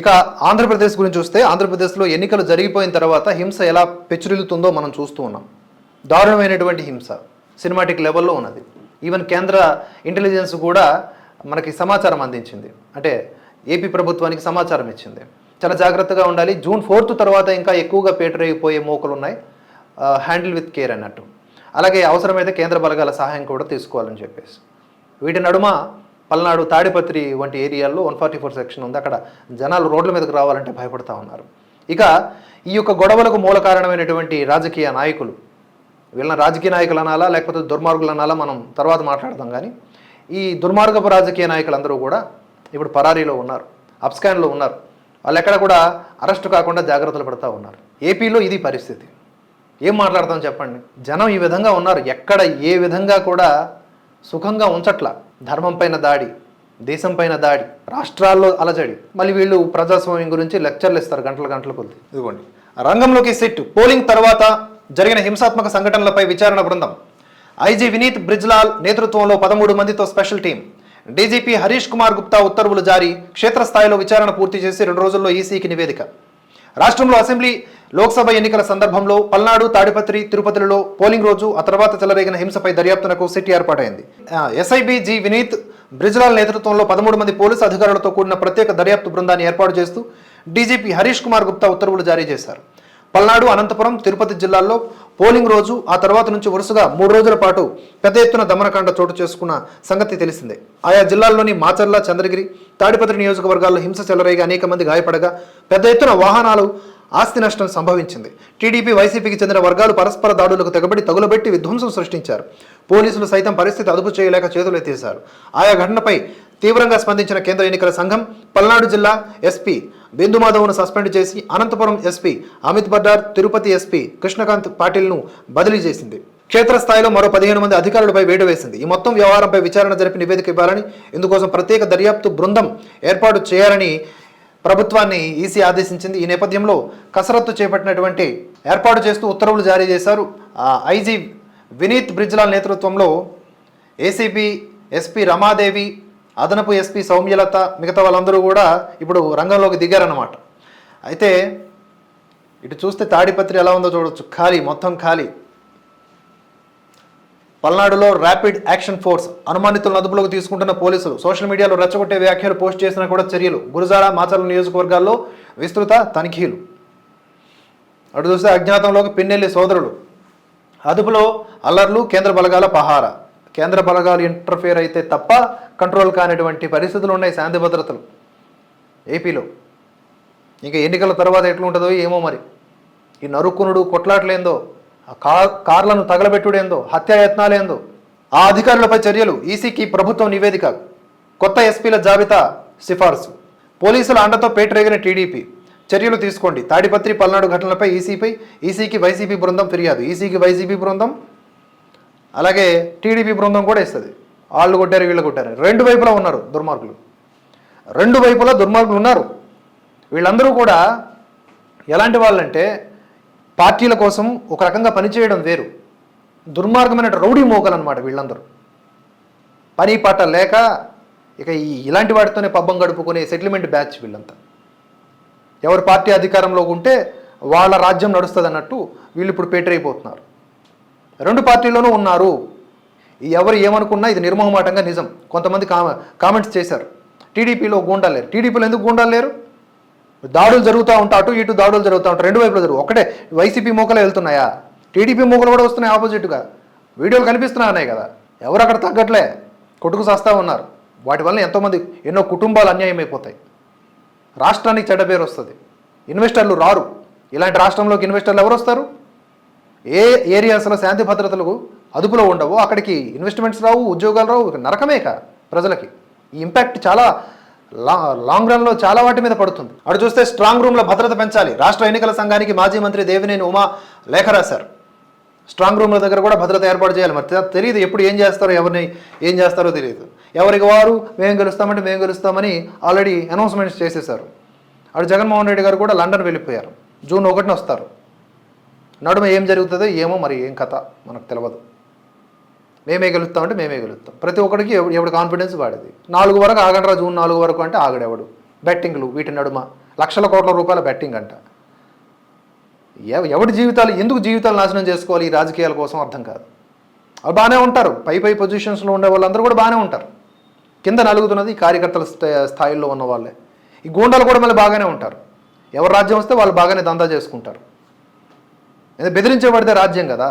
ఇక ఆంధ్రప్రదేశ్ గురించి చూస్తే ఆంధ్రప్రదేశ్లో ఎన్నికలు జరిగిపోయిన తర్వాత హింస ఎలా పెచ్చురిల్లుతుందో మనం చూస్తూ ఉన్నాం. దారుణమైనటువంటి హింస సినిమాటిక్ లెవెల్లో ఉన్నది. ఈవెన్ కేంద్ర ఇంటెలిజెన్స్ కూడా మనకి సమాచారం అందించింది. అంటే ఏపీ ప్రభుత్వానికి సమాచారం ఇచ్చింది. చాలా జాగ్రత్తగా ఉండాలి. జూన్ ఫోర్త్ తర్వాత ఇంకా ఎక్కువగా పేటరైపోయే మోకలు ఉన్నాయి. హ్యాండిల్ విత్ కేర్ అన్నట్టు. అలాగే అవసరమైతే కేంద్ర బలగాల సహాయం కూడా తీసుకోవాలని చెప్పేసి. వీటి నడుమ పల్నాడు తాడిపత్రి వంటి ఏరియాల్లో వన్ ఫార్టీ ఫోర్ సెక్షన్ ఉంది. అక్కడ జనాలు రోడ్ల మీదకి రావాలంటే భయపడతా ఉన్నారు. ఇక ఈ యొక్క గొడవలకు మూల కారణమైనటువంటి రాజకీయ నాయకులు వీళ్ళని రాజకీయ నాయకులు అనాలా లేకపోతే దుర్మార్గులు అనాలా మనం తర్వాత మాట్లాడదాం కానీ ఈ దుర్మార్గపు రాజకీయ నాయకులందరూ కూడా ఇప్పుడు పరారీలో ఉన్నారు అప్స్కాన్లో ఉన్నారు. వాళ్ళు ఎక్కడ కూడా అరెస్ట్ కాకుండా జాగ్రత్తలు పడుతూ ఉన్నారు. ఏపీలో ఇది పరిస్థితి. ఏం మాట్లాడతాం చెప్పండి? జనం ఈ విధంగా ఉన్నారు. ఎక్కడ ఏ విధంగా కూడా సుఖంగా ఉంచట్ల. ధర్మం పైన దాడి దేశం పైన దాడి రాష్ట్రాల్లో అలజడి. మళ్ళీ వీళ్ళు ప్రజాస్వామ్యం గురించి లెక్చర్లు ఇస్తారు గంటల గంటల కొద్ది. ఇదిగోండి. రంగంలోకి సెట్ పోలింగ్ తర్వాత జరిగిన హింసాత్మక సంఘటనలపై విచారణ బృందం. ఐజీ వినీత్ బ్రిజ్లాల్ నేతృత్వంలో పదమూడు మందితో special team. DGP Harish Kumar Gupta ఉత్తర్వులు జారీ. క్షేత్రస్థాయిలో విచారణ పూర్తి చేసి రెండు రోజుల్లో ఈసీకి నివేదిక. రాష్ట్రంలో అసెంబ్లీ లోక్సభ ఎన్నికల సందర్భంలో పల్నాడు తాడిపత్రి తిరుపతిలో పోలింగ్ రోజు ఆ తర్వాత చెలరేగిన హింసపై దర్యాప్తునకు సిట్ ఏర్పాటైంది. ఎస్ఐబి జి వినీత్ బ్రిజ్లాల్ నేతృత్వంలో పదమూడు మంది పోలీసు అధికారులతో కూడిన ప్రత్యేక దర్యాప్తు బృందాన్ని ఏర్పాటు చేస్తూ డీజీపీ హరీష్ కుమార్ గుప్తా ఉత్తర్వులు జారీ చేశారు. పల్నాడు అనంతపురం తిరుపతి జిల్లాల్లో పోలింగ్ రోజు ఆ తర్వాత నుంచి వరుసగా మూడు రోజుల పాటు పెద్ద ఎత్తున దమనకాండ చోటు చేసుకున్న సంగతి తెలిసిందే. ఆయా జిల్లాల్లోని మాచర్ల చంద్రగిరి తాడిపత్రి నియోజకవర్గాల్లో హింస చెలరేగి అనేక మంది గాయపడగా పెద్ద ఎత్తున వాహనాలు ఆస్తి నష్టం సంభవించింది. టీడీపీ వైసీపీకి చెందిన వర్గాలు పరస్పర దాడులకు తెగబడి తగులబెట్టి విధ్వంసం సృష్టించారు. పోలీసులు సైతం పరిస్థితి అదుపు చేయలేక చేతులు ఎత్తేశారు. ఆయా ఘటనపై తీవ్రంగా స్పందించిన కేంద్ర ఎన్నికల సంఘం పల్నాడు జిల్లా ఎస్పీ బిందుమాధవ్ను సస్పెండ్ చేసి అనంతపురం ఎస్పీ అమిత్ బడ్డార్ తిరుపతి ఎస్పీ కృష్ణకాంత్ పాటిల్ను బదిలీ చేసింది. క్షేత్రస్థాయిలో మరో పదిహేను మంది అధికారులపై వేటు వేసింది. ఈ మొత్తం వ్యవహారంపై విచారణ జరిపి నివేదిక ఇవ్వాలని ఇందుకోసం ప్రత్యేక దర్యాప్తు బృందం ఏర్పాటు చేయాలని ప్రభుత్వాన్ని ఈసీ ఆదేశించింది. ఈ నేపథ్యంలో కసరత్తు చేపట్టినటువంటి ఏర్పాటు చేస్తూ ఉత్తర్వులు జారీ చేశారు. ఐజీ వినీత్ బ్రిజ్లాల్ నేతృత్వంలో ఏసీపీ ఎస్పీ రమాదేవి అదనపు ఎస్పీ సౌమ్యలత మిగతా వాళ్ళందరూ కూడా ఇప్పుడు రంగంలోకి దిగారన్నమాట. అయితే ఇటు చూస్తే తాడిపత్రి ఎలా ఉందో చూడొచ్చు. ఖాళీ మొత్తం ఖాళీ. పల్నాడులో ర్యాపిడ్ యాక్షన్ ఫోర్స్ అనుమానితులను అదుపులోకి తీసుకుంటున్న పోలీసులు సోషల్ మీడియాలో రెచ్చగొట్టే వ్యాఖ్యలు పోస్ట్ చేసినా కూడా చర్యలు. గురజాడ మాచర్ల నియోజకవర్గాల్లో విస్తృత తనిఖీలు. అటు చూస్తే అజ్ఞాతంలోకి పిన్నెల్లి సోదరులు. అదుపులో అల్లర్లు కేంద్ర బలగాల పహారా. కేంద్ర బలగాలు ఇంటర్ఫేర్ అయితే తప్ప కంట్రోల్ కానిటువంటి పరిస్థితులు ఉన్నాయి శాంతి భద్రతలు. ఏపీలో ఇంకా ఎన్నికల తర్వాత ఎట్లుంటుందో ఏమో మరి. ఈ నరుక్కునుడు కొట్లాట్లేందో ఆ కార్ కార్లను తగలబెట్టుడేందో హత్యాయత్నాలేందో ఆ అధికారులపై చర్యలు ఈసీకి ప్రభుత్వం నివేదిక కొత్త ఎస్పీల జాబితా సిఫార్సు. పోలీసుల అండతో పేటరేగిన టీడీపీ. చర్యలు తీసుకోండి. తాడిపత్రి పల్నాడు ఘటనలపై ఈసీపై ఈసీకి వైసీపీ బృందం ఫిర్యాదు. ఈసీకి వైసీపీ బృందం అలాగే టీడీపీ బృందం కూడా ఇస్తుంది వాళ్ళు కొట్టారు వీళ్ళు కొట్టారు. రెండు వైపులా ఉన్నారు దుర్మార్గులు. రెండు వైపులా దుర్మార్గులు ఉన్నారు. వీళ్ళందరూ కూడా ఎలాంటి వాళ్ళంటే పార్టీల కోసం ఒక రకంగా పనిచేయడం వేరు. దుర్మార్గమైన రౌడీ మోగలు అనమాట వీళ్ళందరూ. పని పాట లేక ఇక ఈ ఇలాంటి వాటితోనే పబ్బం గడుపుకునే సెటిల్మెంట్ బ్యాచ్ వీళ్ళంతా. ఎవరు పార్టీ అధికారంలో ఉంటే వాళ్ళ రాజ్యం నడుస్తుంది అన్నట్టు వీళ్ళు ఇప్పుడు పేటరైపోతున్నారు. రెండు పార్టీల్లోనూ ఉన్నారు. ఈ ఎవరు ఏమనుకున్నా ఇది నిర్మోహమాటంగా నిజం. కొంతమంది కామ కామెంట్స్ చేశారు. టీడీపీలో గూండాలు లేరు. టీడీపీలో ఎందుకు గూండాలు లేరు? దాడులు జరుగుతూ ఉంటా అటు ఇటు దాడులు జరుగుతూ ఉంటాయి రెండు వైపులు జరుగు ఒకటే వైసీపీ మూకలు వెళ్తున్నాయా? టీడీపీ మూకలు కూడా వస్తున్నాయి ఆపోజిట్గా. వీడియోలు కనిపిస్తున్నాయి కదా. ఎవరు అక్కడ తగ్గట్లే? కొట్టుకు సస్తా ఉన్నారు. వాటి వల్ల ఎంతోమంది ఎన్నో కుటుంబాలు అన్యాయం అయిపోతాయి. రాష్ట్రానికి చెడ్డ పేరు వస్తుంది. ఇన్వెస్టర్లు రారు. ఇలాంటి రాష్ట్రంలోకి ఇన్వెస్టర్లు ఎవరు వస్తారు? ఏ ఏరియాస్లో శాంతి భద్రతలకు అదుపులో ఉండవు అక్కడికి ఇన్వెస్ట్మెంట్స్ రావు ఉద్యోగాలు రావు నరకమేక ప్రజలకి. ఈ ఇంపాక్ట్ చాలా లా లాంగ్ రన్లో చాలా వాటి మీద పడుతుంది. అటు చూస్తే స్ట్రాంగ్ రూమ్లో భద్రత పెంచాలి. రాష్ట్ర ఎన్నికల సంఘానికి మాజీ మంత్రి దేవినేని ఉమా లేఖ రాశారు. స్ట్రాంగ్ రూమ్ల దగ్గర కూడా భద్రత ఏర్పాటు చేయాలి. మరి తెలియదు ఎప్పుడు ఏం చేస్తారో ఎవరిని ఏం చేస్తారో తెలియదు ఎవరికి వారు మేము గెలుస్తామంటే మేము గెలుస్తామని ఆల్రెడీ అనౌన్స్మెంట్స్ చేసేశారు. అటు జగన్మోహన్ రెడ్డి గారు కూడా లండన్ వెళ్ళిపోయారు. జూన్ ఒకటిన వస్తారు. నడుమ ఏం జరుగుతుందో ఏమో మరి ఏం కథ మనకు తెలియదు మేమే గెలుస్తామంటే మేమే గెలుస్తాం. ప్రతి ఒక్కడికి ఎవడు ఎవడి కాన్ఫిడెన్స్ వాడేది. నాలుగు వరకు ఆగండ్రా జూన్ నాలుగు వరకు అంటే ఆగడెవడు? బెట్టింగ్లు వీటి నడుమ. లక్షల కోట్ల రూపాయల బెట్టింగ్ అంట. ఎవడి జీవితాలు ఎందుకు జీవితాలు నాశనం చేసుకోవాలి ఈ రాజకీయాల కోసం అర్థం కాదు. అవి బాగానే ఉంటారు. పై పై పొజిషన్స్లో ఉండే వాళ్ళందరూ కూడా బాగానే ఉంటారు. కింద నలుగుతున్నది ఈ కార్యకర్తల స్థాయిలో ఉన్న వాళ్ళే. ఈ గూండాలు కూడా మళ్ళీ బాగానే ఉంటారు. ఎవరు రాజ్యం వస్తే వాళ్ళు బాగానే దందా చేసుకుంటారు. బెదిరించబడితే రాజ్యం కదా.